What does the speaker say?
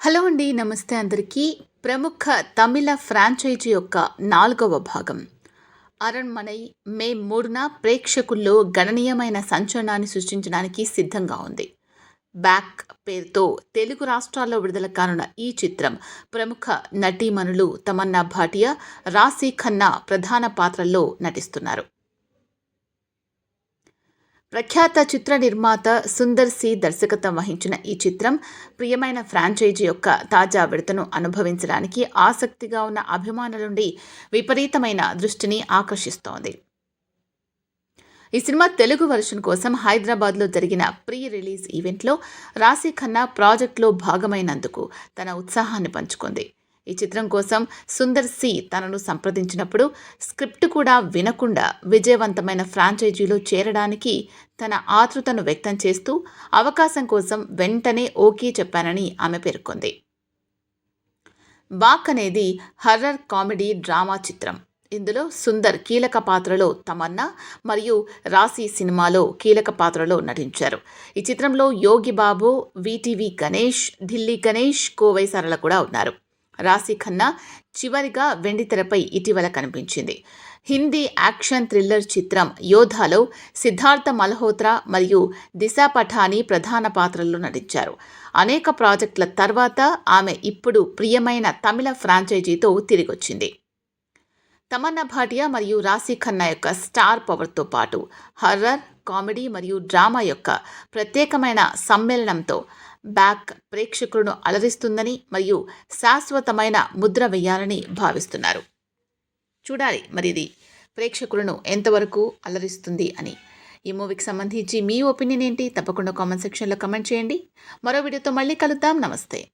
Hello అండి నమస్తే అందరికీ. ప్రముఖ తమిళ ఫ్రాంచైజీ యొక్క నాలుగవ భాగం. అరణ్మనై మే మూడున ప్రేక్షకుల్లో గణనీయమైన సంచలనాన్ని సృష్టించడానికి సిద్ధంగా ఉంది. బ్యాక్ పేరుతో తెలుగు రాష్ట్రాల్లో విడుదల కానున్న ఈ చిత్రం ప్రముఖ నటీమణులు తమన్నా భాటియా రాశీ ఖన్నా ప్రధాన పాత్రల్లో నటిస్తున్నారు. ప్రఖ్యాత చిత్ర నిర్మాత సుందర్ సి దర్శకత్వం వహించిన ఈ చిత్రం ప్రియమైన ఫ్రాంచైజీ యొక్క తాజా విడతను అనుభవించడానికి ఆసక్తిగా ఉన్న అభిమానుల నుండి విపరీతమైన దృష్టిని ఆకర్షిస్తోంది. ఈ సినిమా తెలుగు వర్షన్ కోసం హైదరాబాద్లో జరిగిన ప్రీ రిలీజ్ ఈవెంట్లో రాశి ఖన్నా ప్రాజెక్టులో భాగమైనందుకు తన ఉత్సాహాన్ని పంచుకుంది. ఈ చిత్రం కోసం సుందర్ సి తనను సంప్రదించినప్పుడు స్క్రిప్ట్ కూడా వినకుండా విజయవంతమైన ఫ్రాంచైజీలో చేరడానికి తన ఆతృతను వ్యక్తం చేస్తూ అవకాశం కోసం వెంటనే ఓకే చెప్పానని ఆమె పేర్కొంది. బాక్ అనేది హర్రర్ కామెడీ డ్రామా చిత్రం. ఇందులో సుందర్ కీలక పాత్రలో తమన్నా మరియు రాశి సినిమాలో కీలక పాత్రలో నటించారు. ఈ చిత్రంలో యోగి బాబు విటివి గణేష్ ఢిల్లీ గణేష్ కోవై సరళ కూడా ఉన్నారు. రాశి ఖన్నా చివరిగా వెండితెరపై ఇటీవల కనిపించింది. హిందీ యాక్షన్ థ్రిల్లర్ చిత్రం యోధాలో సిద్ధార్థ మల్హోత్రా మరియు దిశా పఠాని ప్రధాన పాత్రల్లో నటించారు. అనేక ప్రాజెక్టుల తర్వాత ఆమె ఇప్పుడు ప్రియమైన తమిళ ఫ్రాంచైజీతో తిరిగొచ్చింది. తమన్నా భాటియా మరియు రాశి ఖన్నా యొక్క స్టార్ పవర్తో పాటు హర్రర్ కామెడీ మరియు డ్రామా యొక్క ప్రత్యేకమైన సమ్మేళనంతో బ్యాక్ ప్రేక్షకులను అలరిస్తుందని మరియు శాశ్వతమైన ముద్ర వేయాలని భావిస్తున్నారు. చూడాలి మరి ఇది ప్రేక్షకులను ఎంతవరకు అలరిస్తుంది అని. ఈ మూవీకి సంబంధించి మీ ఒపీనియన్ ఏంటి? తప్పకుండా కామెంట్ సెక్షన్లో కమెంట్ చేయండి. మరో వీడియోతో మళ్ళీ కలుద్దాం. నమస్తే.